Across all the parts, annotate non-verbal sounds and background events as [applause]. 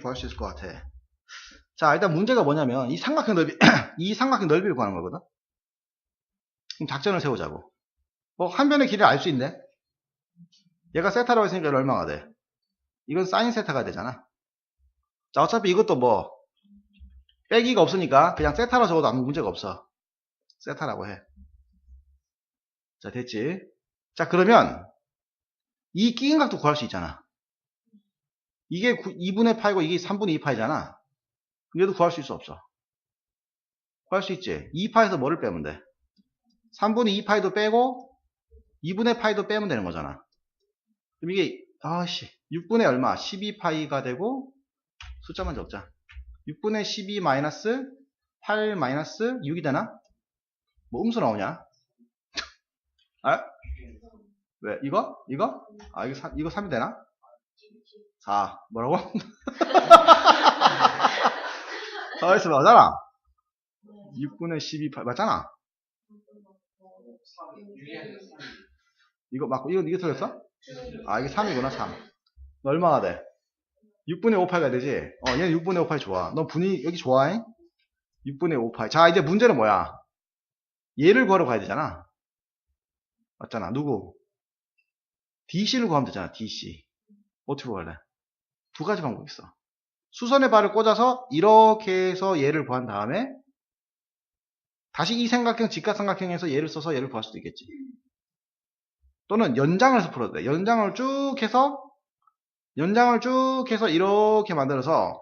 구할 수 있을 것 같아. 자, 일단 문제가 뭐냐면, 이 삼각형 넓이, [clears throat] 이 삼각형 넓이를 구하는 거거든? 그럼 작전을 세우자고. 뭐, 한 변의 길이를 알 수 있네? 얘가 세타라고 했으니까 얼마가 돼? 이건 사인 세타가 되잖아. 자, 어차피 이것도 뭐, 빼기가 없으니까 그냥 세타로 적어도 아무 문제가 없어. 세타라고 해. 자, 됐지? 자, 그러면, 이 끼인 각도 구할 수 있잖아. 이게 2분의 파이고 이게 3분의 2파이잖아. 얘도 구할 수 있어 없어? 구할 수 있지. 2파에서 뭐를 빼면 돼? 3분의 2파이도 빼고 2분의 파이도 빼면 되는 거잖아. 그럼 이게 아씨 6분의 얼마? 12파이가 되고 숫자만 적자. 6분의 12 마이너스 8 마이너스 6이 되나? 뭐 음수 나오냐? [laughs] 아? 왜? 이거? 이거? 아 이거 3, 이거 3이 되나? 4 뭐라고? 더했으 맞잖아. 6분의 12 8 맞잖아. 이거 맞고 이거 이거 틀렸어? 아 이게 3이구나 3. 너 얼마가 돼? 6분의 5파이가 되지? 어 얘는 6분의 5파이 좋아. 너 분위 여기 좋아해? 6분의 5파이. 자 이제 문제는 뭐야? 얘를 구하러 가야 되잖아. 맞잖아. 누구? DC를 구하면 되잖아. DC. 어떻게 구할래? 두 가지 방법이 있어. 수선의 발을 꽂아서 이렇게 해서 얘를 구한 다음에 다시 이 삼각형, 직각삼각형에서 얘를 써서 얘를 구할 수도 있겠지. 또는 연장을 해서 풀어도 돼. 연장을 쭉 해서 연장을 쭉 해서 이렇게 만들어서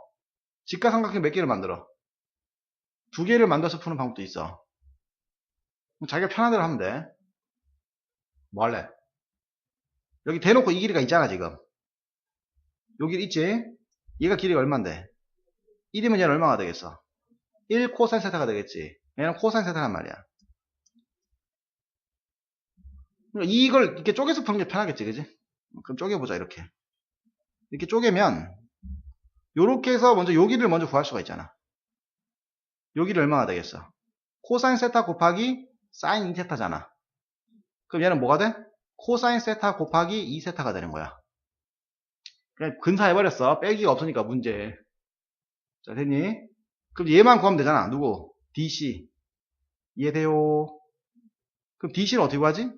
직각삼각형 몇 개를 만들어? 두 개를 만들어서 푸는 방법도 있어. 자기가 편한 대로 하면 돼. 뭐 할래? 여기 대놓고 이 길이가 있잖아 지금. 여기 있지? 얘가 길이가 얼만데? 1이면 얘는 얼마가 되겠어? 1 코사인 세타가 되겠지. 얘는 코사인 세타란 말이야. 이걸 이렇게 쪼개서 푸는 게 편하겠지, 그지? 그럼 쪼개보자, 이렇게. 이렇게 쪼개면, 요렇게 해서 먼저 여기를 먼저 구할 수가 있잖아. 여기를 얼마가 되겠어? 코사인 세타 곱하기 사인 2세타잖아. 그럼 얘는 뭐가 돼? 코사인 세타 곱하기 2세타가 되는 거야. 그냥 근사해버렸어. 빼기가 없으니까 문제. 자, 됐니? 그럼 얘만 구하면 되잖아. 누구? DC. 이해돼요? 그럼 DC를 어떻게 구하지?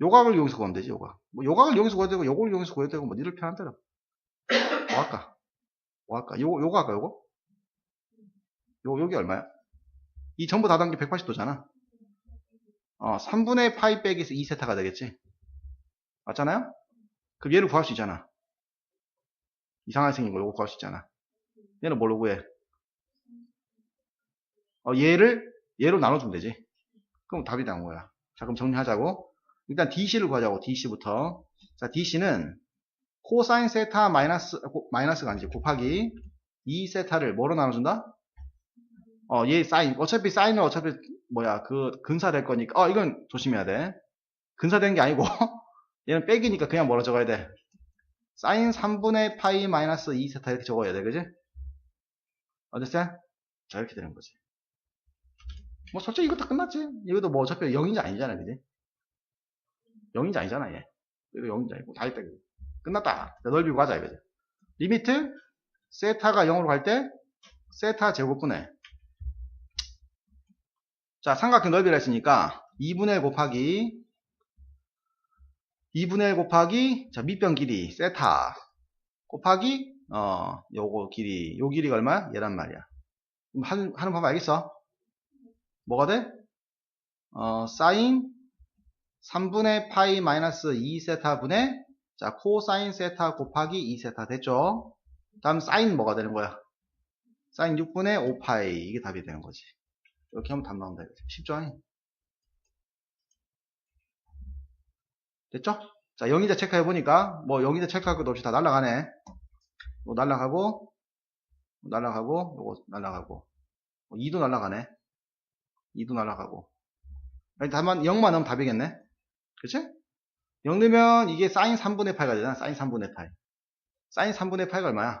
요각을 이용해서 구하면 되지, 요각. 뭐, 요각을 이용해서 구해도 되고, 요걸 이용해서 구해도 되고, 뭐, 니들 편한 대로. 뭐 할까? 뭐 할까? 요, 요거 할까, 요거? 요, 요게 얼마야? 이 전부 다 담은 게 180도잖아. 어, 3분의 파이 빼기에서 2세타가 되겠지? 맞잖아요? 그럼 얘를 구할 수 있잖아. 이상하게 생긴 거 요거 구할 수 있잖아. 얘는 뭘로 구해? 어, 얘를 얘로 나눠주면 되지. 그럼 답이 나온 거야. 자, 그럼 정리하자고. 일단 DC를 구하자고. DC부터. 자, DC는 코사인 세타 마이너스 고, 마이너스가 아니지 곱하기 2 세타를 뭐로 나눠준다? 어, 얘 사인. 어차피 사인은 어차피 뭐야 그 근사될 거니까. 어, 이건 조심해야 돼. 근사되는 게 아니고 [laughs] 얘는 빼기니까 그냥 뭐라 적어야 돼? 사인 3분의 파이 마이너스 2 세타 이렇게 적어야 돼. 그지? 어땠어요? 자, 이렇게 되는 거지. 뭐, 솔직히 이것도 끝났지. 이것도 뭐 어차피 0인지 아니잖아. 그지? 0인지 아니잖아, 얘. 이거 0인지 아니고. 다 했다, 이거. 끝났다. 자, 넓이고 가자, 이거지. 리미트, 세타가 0으로 갈 때, 세타 제곱분의. 자, 삼각형 넓이라 했으니까, 2분의 1 곱하기 2분의 1 곱하기 자 밑변 길이 세타 곱하기 어 요거 길이 요 길이가 얼마야? 얘란 말이야. 그럼 하는, 하는 방법 알겠어? 뭐가 돼? 어 사인 3분의 파이 마이너스 2세타 분의 자 코사인 세타 곱하기 2세타 됐죠? 다음 사인 뭐가 되는 거야? 사인 6분의 5파이 이게 답이 되는 거지. 이렇게 하면 답 나온다. 쉽죠? 됐죠? 자, 영의자 체크해 보니까 뭐 영의자 체크할 것도 없이 다 날라가네. 뭐 날라가고 뭐 날라가고 요거 날라가고 뭐 2도 날라가네. 2도 날라가고. 다만 0만 넣으면 답이겠네. 그치? 0 넣으면 이게 사인 3분의 8가 되잖아. 사인 3분의 8. 사인 3분의 8가 얼마야?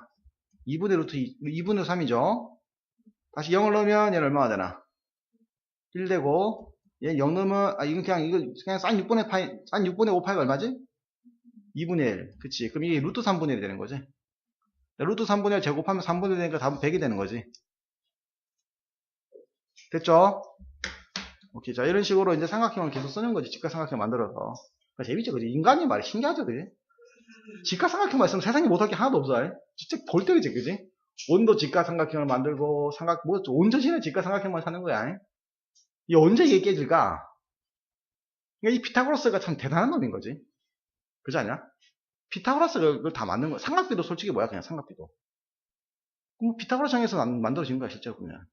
2분의 루트 2, 2분의 3이죠. 다시 0을 넣으면 얘는 얼마가 되나? 1 되고 얘0 넣으면, 아, 이건 그냥, 이거, 그냥 싼 6분의 파이, 싼 6분의 5파이가 얼마지? 2분의 1. 그치. 그럼 이게 루트 3분의 1이 되는 거지. 루트 3분의 1 제곱하면 3분의 1 되니까 답은 100이 되는 거지. 됐죠? 오케이. 자, 이런 식으로 이제 삼각형을 계속 쓰는 거지. 직각삼각형 만들어서. 그러니까 재밌죠, 그지? 인간이 말이 신기하죠, 그지? 직각삼각형만 있으면 세상에 못할 게 하나도 없어. 이. 진짜 볼때이지 그지? 온도 직각삼각형을 만들고, 삼각, 뭐, 온전신의 직각삼각형만 사는 거야. 이. 이 언제 이게 깨질까? 그러니까 이 피타고라스가 참 대단한 놈인 거지. 그지 않냐? 피타고라스가 그걸 다 만든 거야. 삼각비도 솔직히 뭐야, 그냥 삼각비도. 그럼 피타고라스 형에서 만- 만들어진 거야, 실제로 보면.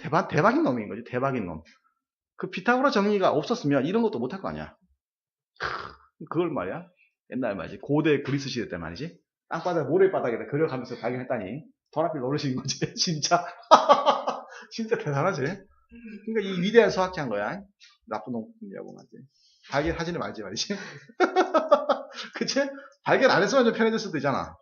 대박, 대박인 놈인 거지, 대박인 놈. 그 피타고라 정리가 없었으면 이런 것도 못할 거 아니야. 크, 그걸 말이야. 옛날 말이지. 고대 그리스 시대 때 말이지. 땅바닥, 모래바닥에다 그려가면서 발견했다니. 더라필 노릇인 거지, [laughs] 진짜. [laughs] 진짜 대단하지. 그러니까 이 위대한 수학자 한 거야. 나쁜 놈이라고 말이지. 발견 하지는 말지 말이지. [laughs] 그치? 발견 안 했으면 좀 편해질 수도 있잖아.